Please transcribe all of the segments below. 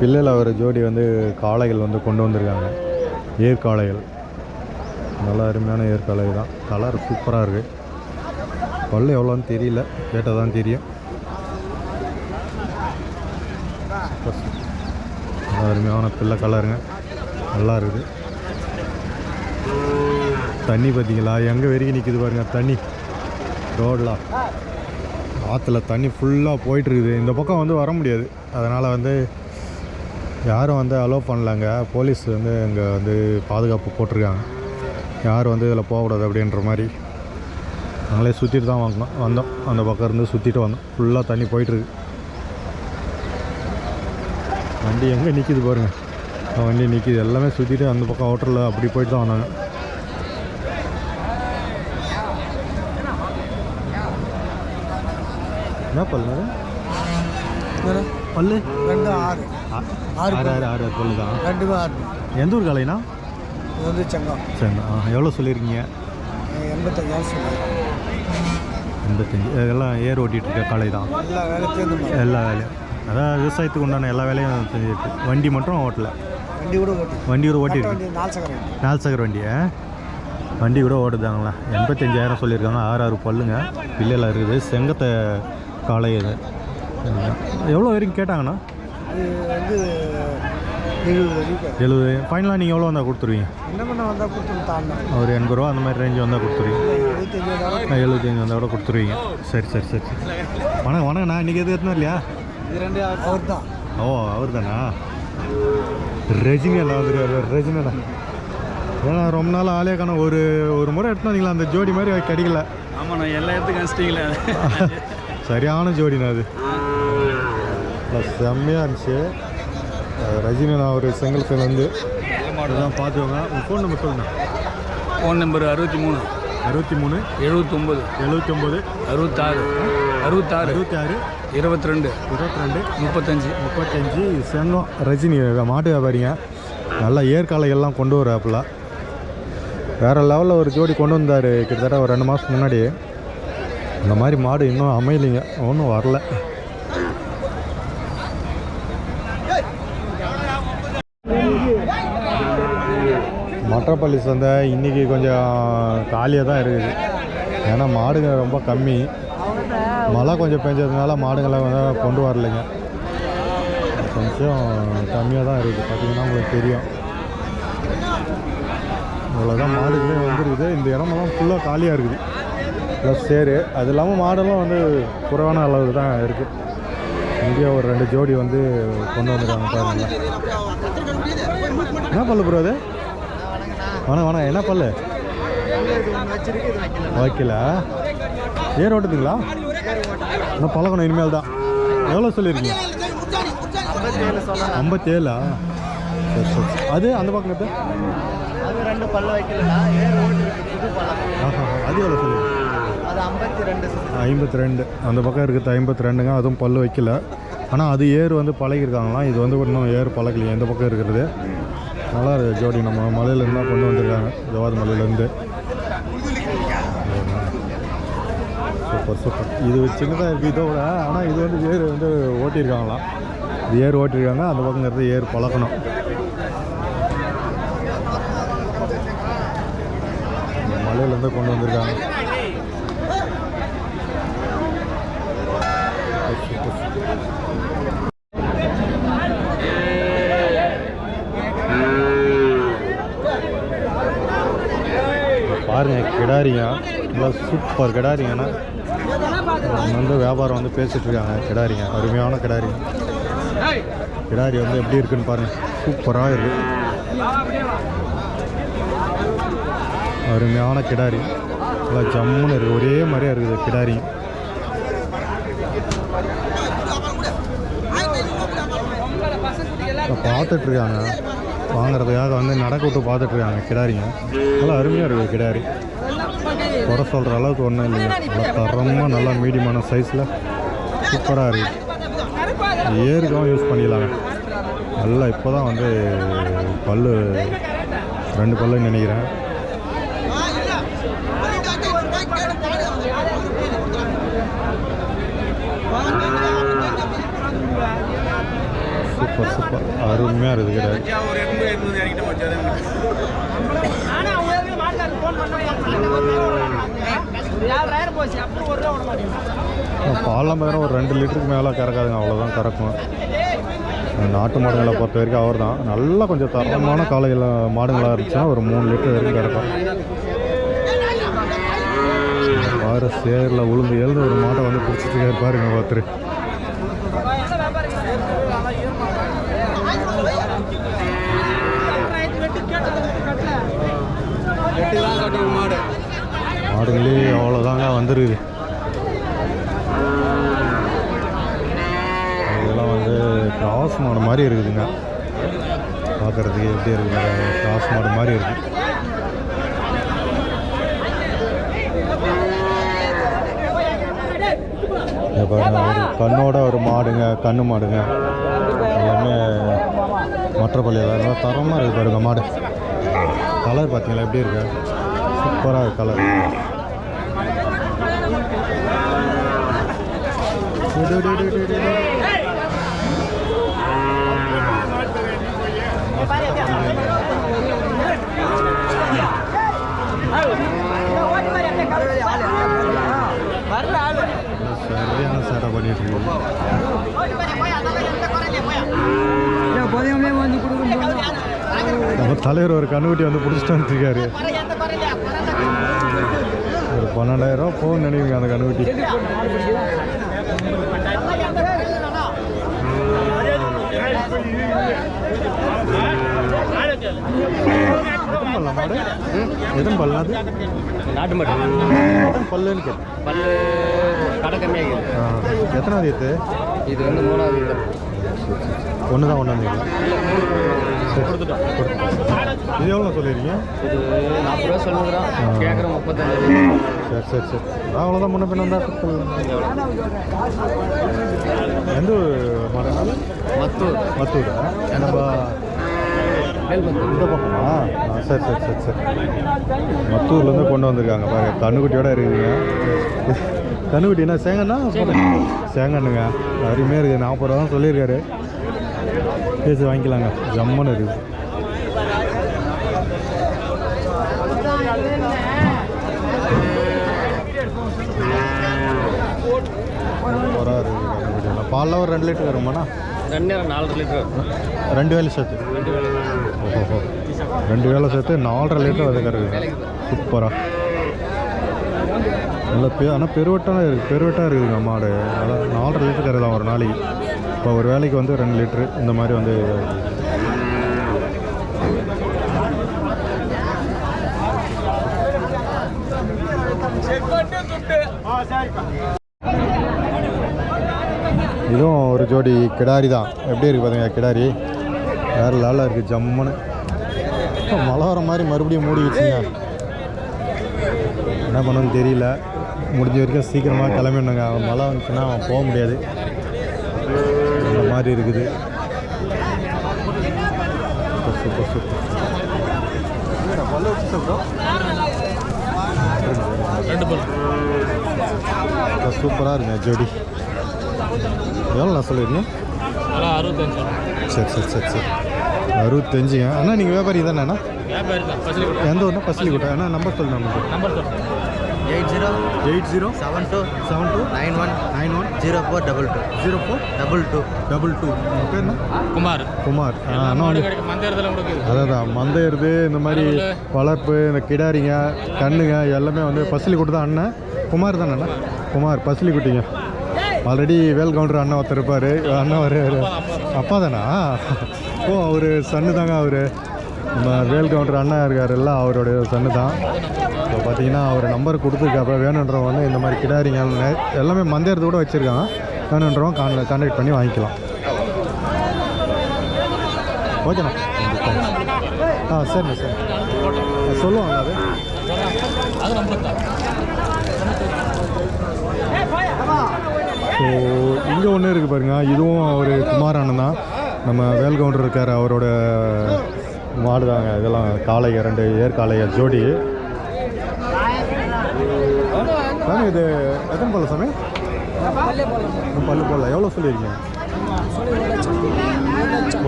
பிள்ளையில் ஒரு ஜோடி வந்து காளைகள் வந்து கொண்டு வந்திருக்காங்க. ஏற்காளைகள். நல்லா அருமையான ஏற்காளை தான். கலர் சூப்பராக இருக்குது பல் எவ்வளோன்னு தெரியல. கேட்டால் தான் தெரியும். நல்லா அருமையான பிள்ளை கலருங்க. நல்லா இருக்குது. தண்ணி பார்த்தீங்களா? எங்கே வரைக்கும் நிற்குது பாருங்க. தண்ணி. ரோடெலாம் ஆற்றுல தண்ணி ஃபுல்லாக போயிட்டுருக்குது. இந்த பக்கம் வந்து வர முடியாது. அதனால் வந்து யாரும் வந்து அலோவ் பண்ணலங்க. போலீஸ் வந்து இங்கே வந்து பாதுகாப்பு போட்டிருக்காங்க. யாரும் வந்து இதில் போகக்கூடாது அப்படின்ற மாதிரி. நாங்களே சுற்றிட்டு தான் வாங்கினோம் வந்தோம். அந்த பக்கம் இருந்து சுற்றிட்டு வந்தோம். ஃபுல்லாக தண்ணி போயிட்டுருக்கு. வண்டி எங்கே நிற்கிது பாருங்கள் வண்டி நிற்கிது எல்லாமே சுற்றிட்டு அந்த பக்கம் ஹோட்டலில் அப்படி போயிட்டு தான் வந்தாங்க. என்ன பல்லு? பல்லு? ரெண்டு ஆறு. ஆறு ஆறு ஆறு ஆறு பல்லு தான் ரெண்டுமே ஆறு. எந்த ஊர் காலைனா? இது வந்து செங்கம். ஆ எவ்வளோ சொல்லியிருக்கீங்க? எண்பத்தஞ்சாயிரம் சொன்னாங்க எண்பத்தஞ்சு. இதெல்லாம் ஏர் ஓட்டிகிட்டு இருக்க காலை தான் எல்லா வேலையும் எல்லா வேலையும். அதான் விவசாயத்துக்கு உண்டான எல்லா வேலையும் செஞ்சுருக்கு வண்டி மட்டும் ஓட்டல? வண்டி கூட ஓட்டி வண்டி கூட வண்டி நாலு சக்கர வண்டியா? வண்டி கூட ஓடுதாங்களா? எண்பத்தஞ்சாயிரம் சொல்லியிருக்காங்க. ஆறு ஆறு பல்லுங்க. பிள்ளைலாம் இருக்குது. செங்கத்தை காலை இது. எவ்வளோ வரைக்கும் கேட்டாங்கண்ணா? வந்து எழுபது. ஃபைனலாக நீங்கள் எவ்வளோ வந்தால் கொடுத்துருவீங்க? என்ன பண்ண வந்தால் கொடுத்து ஒரு எண்பது ரூபா அந்த மாதிரி ரேஞ்சு வந்தால் கொடுத்துருவீங்க. எழுபத்தஞ்சு வந்தால் கூட கொடுத்துருவீங்க. சரி சரி சரி சரி. வணக்கம் வணக்கண்ணா இன்றைக்கி எது எத்தனை இல்லையா அவர் தான் ஓ அவர் தானா ரஜினி அண்ணா வந்துருக்காரு ரஜினி அண்ணா ஏன்னா ரொம்ப நாள் ஆளே காணும். ஒரு ஒரு முறை எடுத்துனாங்களா அந்த ஜோடி மாதிரி கிடைக்கல. ஆமாம் நான் எல்லா இடத்துக்கும் அனுப்பிச்சிட்டீங்களே சரியான ஜோடிண்ணா அது நல்லா செம்மையாக இருந்துச்சு. ரஜினி நான் ஒரு செங்கல்பேலேருந்து இதெல்லாம் பார்த்துக்கோங்க. உங்கள் ஃபோன் நம்பர் சொல்லுங்க ஃபோன் நம்பர் அறுபத்தி மூணு. அறுபத்தி மூணு. எழுபத்தொம்பது எழுபத்தொம்போது அறுபத்தாறு. அறுபத்தாறு. அறுபத்தி ஆறு இருபத்தி ரெண்டு இருபத்தி ரெண்டு முப்பத்தஞ்சு. முப்பத்தஞ்சு செங்கம். ரஜினி மாட்டு வியாபாரிங்க நல்லா ஏற்காலைகள்லாம் கொண்டு வராப்புல. வேறு லெவலில் ஒரு ஜோடி கொண்டு வந்தார். கிட்டத்தட்ட ஒரு ரெண்டு மாதத்துக்கு முன்னாடி. இந்த மாதிரி மாடு இன்னும் அமையலைங்க. ஒன்றும் வரல. மற்றப்பள்ளி சந்தை இன்றைக்கி கொஞ்சம் காலியாக தான் இருக்குது. ஏன்னா மாடுங்க ரொம்ப கம்மி. மழை கொஞ்சம் பெஞ்சதுனால மாடுங்களை வந்து கொண்டு வரலைங்க. கொஞ்சம் கம்மியாக தான் இருக்குது. பார்த்திங்கன்னா உங்களுக்கு தெரியும். இவ்வளோதான் மாடுகளே வந்துருக்குது. இந்த இடமெல்லாம் ஃபுல்லாக காலியாக இருக்குது. ப்ளஸ் சேரு. அது இல்லாமல் மாடெல்லாம் வந்து குறைவான அளவு தான் இருக்குது இங்கேயே ஒரு ரெண்டு ஜோடி வந்து கொண்டு வந்துருக்காங்க பாருங்க. என்ன பல்லு ப்ரோ அது? வணக்கம் வணக்கம் என்ன பல்லு? வைக்கல ஏர் ஓட்டுதுங்களா? இன்னும் பழகணும் இனிமேல் தான். எவ்வளோ சொல்லியிருக்கீங்க? ஐம்பத்தேழா? சரி சரி. அது அந்த பக்கம் அது ரெண்டு பல்ல ஏர் ஓட்டு ஆஹா அது எவ்வளோ சொல்லியிருக்கீங்க? ஐம்பத்தி ரெண்டு அந்த பக்கம் இருக்குது ஐம்பத்தி ரெண்டுங்க அதுவும் பல்லு வைக்கல. ஆனால் அது ஏர் வந்து பழகிருக்காங்களாம் இது வந்து இன்னும் ஏர் பழகலையே இந்த பக்கம் இருக்கிறது நல்லா இருக்குது ஜோடி. நம்ம மலையிலேருந்து தான் கொண்டு வந்திருக்காங்க ஜவாத் மலையிலேருந்து சூப்பர் சூப்பர். இது சின்னதாக இருக்குது இதோட. ஆனால் இது வந்து ஏர் வந்து ஓட்டியிருக்காங்களாம் இது ஏர் ஓட்டியிருக்காங்க அந்த பக்கங்கிறது ஏர் பழக்கணும் மலையிலேருந்து கொண்டு வந்திருக்காங்க சூப்பர் சூப்பர் பாருங்க கிடாரிங்க நல்லா சூப்பர் கிடாரிங்கண்ணா வந்து வியாபாரம் வந்து பேசிட்டு இருக்காங்க கிடாரிங்க அருமையான கிடாரிங்க கிடாரி வந்து எப்படி இருக்குன்னு பாருங்க சூப்பராக இருக்கு. அருமையான கிடாரி. நல்லா ஜம்முன்னு இருக்குது ஒரே மாதிரியாக இருக்குது கிடாரி. பார்த்துட்ருக்காங்க வாங்குறதுக்காக வந்து நடக்க விட்டு பார்த்துட்ருக்காங்க கிடாரிங்க நல்லா அருமையாக இருக்குது கிடாரி. குறை சொல்கிற அளவுக்கு ஒன்றும் இல்லைங்க தரமாக நல்லா மீடியமான சைஸில் சூப்பராக இருக்குது ஏருக்கும் யூஸ் பண்ணிடலாங்க. நல்லா இப்போ தான் வந்து பல்லு ரெண்டு பல்லுன்னு நினைக்கிறேன். Super super. அருமையாக இருக்குது பாலாம் பார்த்தீங்கன்னா ஒரு ரெண்டு லிட்டருக்கு மேலே கறக்காதுங்க. அவ்வளோதான் கறக்கும். நாட்டு மாடுங்களை பொறுத்த வரைக்கும் அவர் தான் நல்லா கொஞ்சம் தரமான காலையில் மாடுங்களாக இருந்துச்சுன்னா ஒரு மூணு லிட்டர் வரைக்கும் கறக்கும். பாரு சேரில் உளுந்து எழுந்து ஒரு மாட்டை வந்து பிடிச்சிட்டு இருப்பாருங்க ஒருத்தர் மாடுங்களே அவ்வளோதாங்க வந்துருக்குது. இதெல்லாம் வந்து கிராஸ் மாடு மாதிரி இருக்குதுங்க. பார்க்குறதுக்கு எப்படி இருக்குது கிராஸ் மாடு மாதிரி இருக்குது ஒரு கண்ணோட ஒரு மாடுங்க கண்ணு மாடுங்க. எல்லாமே மற்ற பள்ளியில் தரமாக இருக்குது பாருங்க மாடு. கலர் பார்த்தீங்களா? எப்படி இருக்கு? சூப்பராக இருக்கு கலர் சரியான சேட்டை பண்ணிட்டு இருக்கு நம்ம தலைவர் ஒரு கண்ணுக்குட்டி வந்து பிடிச்சிட்டு வந்துருக்காரு பன்னெண்டாயிரம். போகும் நினைவுங்க அந்த கண்ணுக்குட்டி எத்தனை பல்லா மாடு எத்தனை பல்லா அது நாட்டு பல்லுன்னு பல்லு கடை ஆ, எத்தனாவது இது வந்து மூணாவது ஒன்று தான் ஒன்று வந்தீங்களா கொடுத்துட்டோம் இது எவ்வளோ சொல்லிடுறீங்க இது நாற்பது ரூபா சொல்லுங்கிறோம் முப்பத்தஞ்சு. சரி சரி சரி. அவ்வளோதான் முன்ன பின்ன தான் எந்த மாடல் மத்தூர். மத்தூரா? நம்ம இந்த பக்கமா? ஆ சரி சரி சரி சரி. மத்தூர்லேருந்து கொண்டு வந்திருக்காங்க. பாருங்க கண்ணுக்குட்டியோட இருக்குதுங்க கண்ணுக்குட்டி என்ன சேங்கண்ணா சேங்கண்ணுங்க அருமையாக இருக்குது நாற்பது ரூபா தான் சொல்லியிருக்காரு. பேசி வாங்கிக்கலாங்க ஜம்முன்னு இருக்குது சூப்பராக இருக்குது கண்ணுக்குட்டி பாலில் ஒரு ரெண்டு லிட்டர் வருமாண்ணா ரெண்டு நாலரை லிட்டர். ரெண்டு வேலை சேர்த்து. ரெண்டு வேலை ஓஹோ ரெண்டு வேலை சேர்த்து நாலரை லிட்டர் வந்து கறக்குது. சூப்பராக நல்ல பெ ஆனால் பெருவட்டாக இருக்குது பெருவட்டாக இருக்குதுங்க மாடு. நல்லா நாலரை லிட்டர் கறலாம் ஒரு நாளைக்கு. இப்போ ஒரு வேலைக்கு வந்து ரெண்டு லிட்ரு இந்த மாதிரி வந்து இதுவும் ஒரு ஜோடி கிடாரி தான். எப்படி இருக்குது பார்த்தீங்க கிடாரி? வேறு லாலாக இருக்குது ஜம்முன்னு. இப்போ மழை வர மாதிரி மறுபடியும் மூடி வச்சுங்க. என்ன பண்ணணும்னு தெரியல. முடிஞ்ச வரைக்கும் சீக்கிரமாக கிளம்பிடணுங்க. அவன் மழை வந்துச்சுன்னா போக முடியாது. மாதிரி இருக்குது. சூப்பர் சூப்பர் சூப்பராக இருக்குங்க ஜோடி. எவ்வளோ நான் அறுபத்தஞ்சு. சரி சரி சரி சரி. அறுபத்தஞ்சுங்க. அண்ணா நீங்கள் வியாபாரி தான் பசலி எந்த ஊர்னா பசிலிக்கோட்டை அண்ணா நம்பர் சொல்லு நமக்கு நம்பர் சொல்கிறேன் eight zero eight zero seven two seven two nine one nine one zero four double two zero four double two double two பேர் என்ன குமார் குமார் அண்ணா அதான் மந்தையருது இந்த மாதிரி வளர்ப்பு இந்த கிடாரிங்க கண்ணுங்க எல்லாமே வந்து பசிலிக்குட்டி தான் அண்ணன் குமார் தானே அண்ணா குமார் பசிலிக்குட்டிங்க ஆல்ரெடி வேல் கவுண்டர் அண்ணன் ஒருத்தர் இருப்பார் அண்ணன் ஒரு அப்பா தானா ஓ அவர் சன்னு தாங்க அவர் நம்ம வேல் கவுண்டர் அண்ணன் இருக்காருல்ல அவருடைய சன்னு தான் பார்த்தீங்கன்னா அவர் நம்பர் கொடுத்துருக்காப்ப வேணுன்றவங்க வந்து இந்த மாதிரி கிடாரிங்க எல்லாமே மந்தையரத்து கூட வச்சுருக்காங்க. வேணுன்றவங்க கான் கான்டாக்ட் பண்ணி வாங்கிக்கலாம். ஓகேண்ணா ஆ சரிண்ணா சரி சொல்லுவாங்க அது. ஸோ இங்கே ஒன்று இருக்குது பாருங்க. இதுவும் ஒரு குமார் அண்ணன் தான். நம்ம வேல் கவுண்டர் இருக்கார் அவரோட மாடு தாங்க. இதெல்லாம் காளைகள் ரெண்டு ஏற்காளைகள் ஜோடி. சாமி இது? எத்தனை பல்ல சாமி? பல்லு போடல. எவ்வளோ சொல்லியிருக்கீங்க?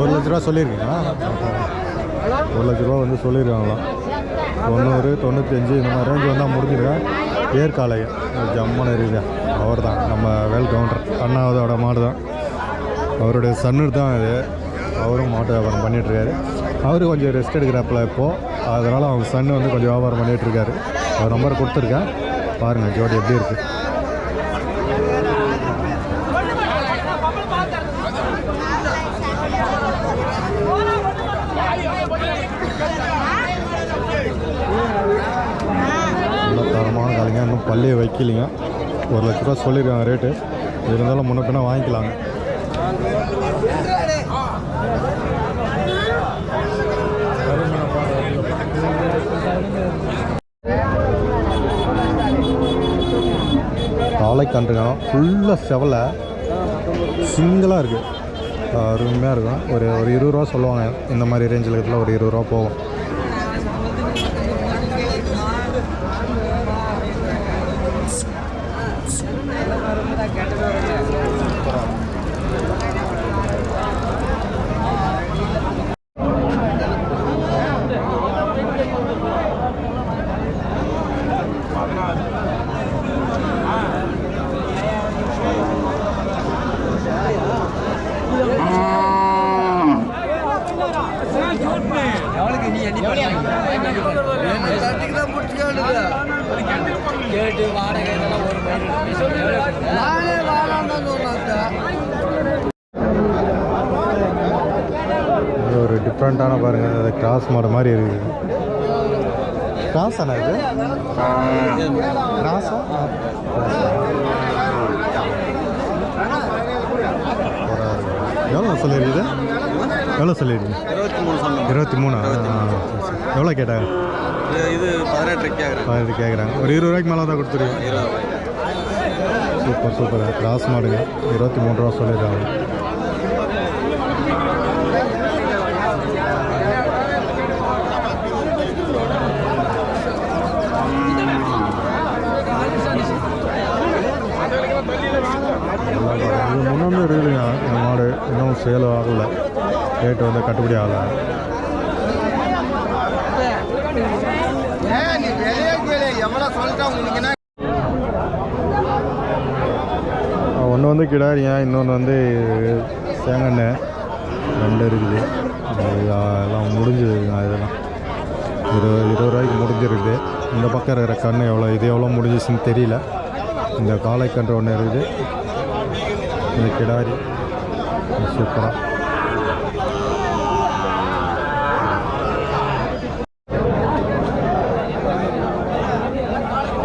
ஒரு லட்ச ரூபா சொல்லியிருக்கீங்களா? ஒரு லட்ச ரூபா வந்து சொல்லியிருக்காங்களா தொண்ணூறு தொண்ணூத்தஞ்சு இந்த மாதிரி ரேஞ்சு வந்தால் முடிஞ்சிருக்கேன் ஏற்காலை. ஜம்மன் இருக்குது. அவர் தான் நம்ம வேல் கவுண்டர். அண்ணாவதோட மாடு தான். அவருடைய சன்னு தான் இது. அவரும் மாட்டு வியாபாரம் பண்ணிகிட்ருக்காரு அவரு கொஞ்சம் ரெஸ்ட் எடுக்கிறாப்புல இப்போது அதனால் அவங்க சன்னு வந்து கொஞ்சம் வியாபாரம் பண்ணிகிட்ருக்காரு அவர் நம்பர் கொடுத்துருக்கேன். பாருங்கள் ஜோடி எப்படி இருக்குது தரமான காலைங்க இன்னும் பள்ளியை வைக்கலைங்க. ஒரு லட்ச ரூபா சொல்லியிருக்காங்க ரேட்டு இருந்தாலும் முன்ன பின்ன வாங்கிக்கலாங்க. காளைக்கன்றுங்க ஃபுல்லாக செவலை. சிங்கிளாக இருக்குது அருமையாக இருக்கும். ஒரு ஒரு இருபது ரூபா சொல்லுவாங்க. இந்த மாதிரி ரேஞ்சில் இருக்கிறதுல ஒரு இருபது ரூபா போகும். டிஃப்ரெண்ட்டான பாருங்கள் அது கிராஸ் மாடு மாதிரி இருக்குது. கிராஸ் தானே இது கிராஸா எவ்வளோ சொல்லியிருக்குது? எவ்வளோ சொல்லியிருக்கீங்க இருபத்தி மூணு இருபத்தி மூணா? எவ்வளோ கேட்டாங்க? இது- பதினெட்டு கேட்குறேன் பதினெட்டு கேட்குறாங்க ஒரு இருபது ரூபாய்க்கு மேலே தான் ரூபாய் சூப்பர் சூப்பர். கிராஸ் மாடுங்க இருபத்தி மூணு ரூபா சொல்லிடுறாங்க இது முன்னாடி இருக்குதுங்க இந்த மாடு சேல் ஆகலை. ரேட்டு வந்து கட்டுப்படி ஆகலை. ஒன்று வந்து கிடாரியா இன்னொன்று வந்து தேங்காய் ரெண்டு இருக்குது. எல்லாம் முடிஞ்சதுங்க இதெல்லாம். இருபது இருபது ரூபாய்க்கு முடிஞ்சிருக்குது. இந்த பக்கம் இருக்கிற கன்று எவ்வளோ இது எவ்வளோ முடிஞ்சிச்சுன்னு தெரியல. இந்த காளை கன்று ஒன்று இருக்குது. இந்த கிடாரி. சூப்பராக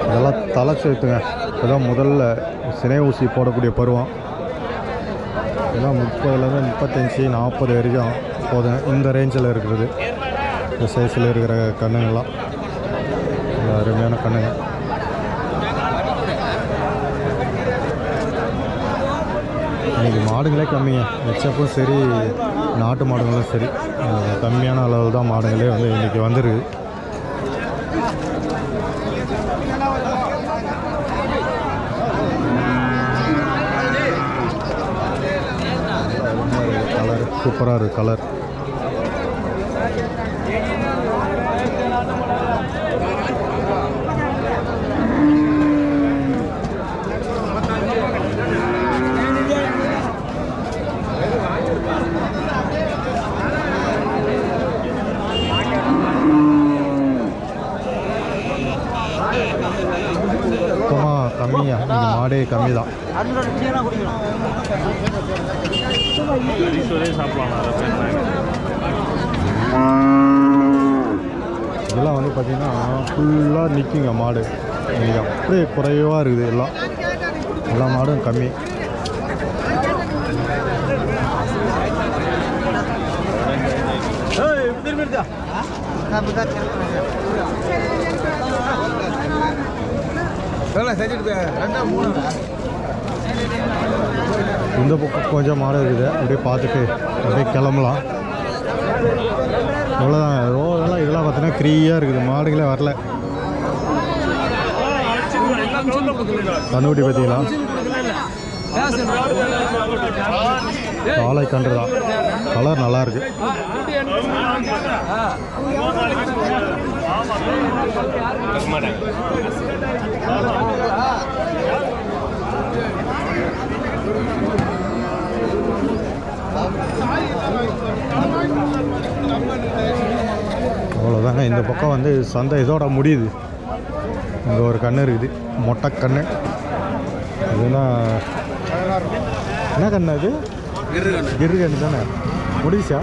இதெல்லாம் தலை சேர்த்துங்க இப்போதான் முதல்ல சினை ஊசி போடக்கூடிய பருவம். இதெல்லாம் முப்பதுலேருந்து முப்பத்தஞ்சு நாற்பது வரைக்கும் போதுங்க. இந்த ரேஞ்சில் இருக்கிறது. இந்த சைஸில் இருக்கிற கண்ணுங்கள்லாம். அருமையான கண்ணுங்க. இன்றைக்கி மாடுங்களே கம்மிங்க. ஹெச்எப்பும் சரி நாட்டு மாடுங்களும் சரி. கம்மியான அளவில் தான் மாடுங்களே வந்து இன்றைக்கி வந்துருக்கு. கலர் சூப்பராக இருக்குது கலர் மாடே கம்மி தான் இதெல்லாம் வந்து பார்த்திங்கன்னா ஃபுல்லாக நிற்குங்க மாடு. இன்னைக்கு அப்படியே குறைவாக இருக்குது எல்லாம். எல்லா மாடும் கம்மி. செஞ்சுட்டு ரெண்டா மூணு இந்த பக்கம் கொஞ்சம் மாடு இருக்குது. அப்படியே பார்த்துட்டு அப்படியே கிளம்பலாம். இவ்வளோதான் ரோடெல்லாம் இதெல்லாம் பார்த்தீங்கன்னா ஃப்ரீயாக இருக்குது. மாடுகளே வரல. கண்ணுக்குட்டி பார்த்தீங்களா? காளை கன்று தான் கலர் நல்லா இருக்கு. அவ்வளோதாங்க இந்த பக்கம் வந்து சந்தை இதோட முடியுது. இங்கே ஒரு கண்ணு இருக்குது. மொட்டை கண்ணு. இதுனா என்ன கண்ணு அது? கிரு கண்ணு. தானே? முடிச்சா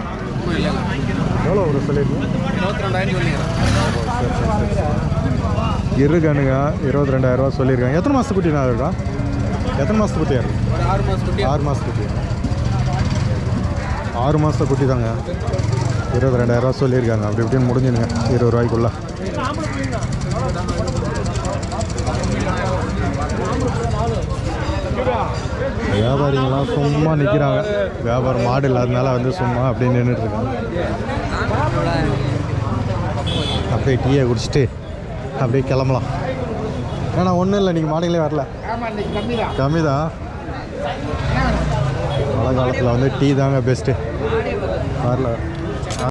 எவ்வளோ ஒரு சொல்லியிருக்கீங்க இருபத்தி ரெண்டாயிரம் சொல்லிக்கிறேன் இரு கண்ணுங்க இருபத்தி ரெண்டாயிரரூவா சொல்லியிருக்காங்க. எத்தனை மாதத்து குட்டி நான் இருக்கா? எத்தனை மாதத்து குட்டியா இருக்கு? ஒரு ஆறு மாதம் குட்டி. ஆறு மாதத்து குட்டி ஆறு மாதத்து குட்டி தாங்க இருபத்தி ரெண்டாயிரரூவா சொல்லியிருக்காங்க. அப்படி இப்படின்னு முடிஞ்சுதுங்க இருபது ரூபாய்க்குள்ள. வியாபாரிங்களாம் சும்மா நிற்கிறாங்க வியாபாரம் மாடு இல்லாதனால வந்து சும்மா அப்படியே நின்றுட்டு அப்படியே டீயை குடிச்சிட்டு அப்படியே கிளம்பலாம். ஏன்னா ஒன்றும் இல்லை நீங்கள் மாடுகளே வரல. கம்மி தான் மழை காலத்தில் வந்து டீ தாங்க பெஸ்ட்டு வரல.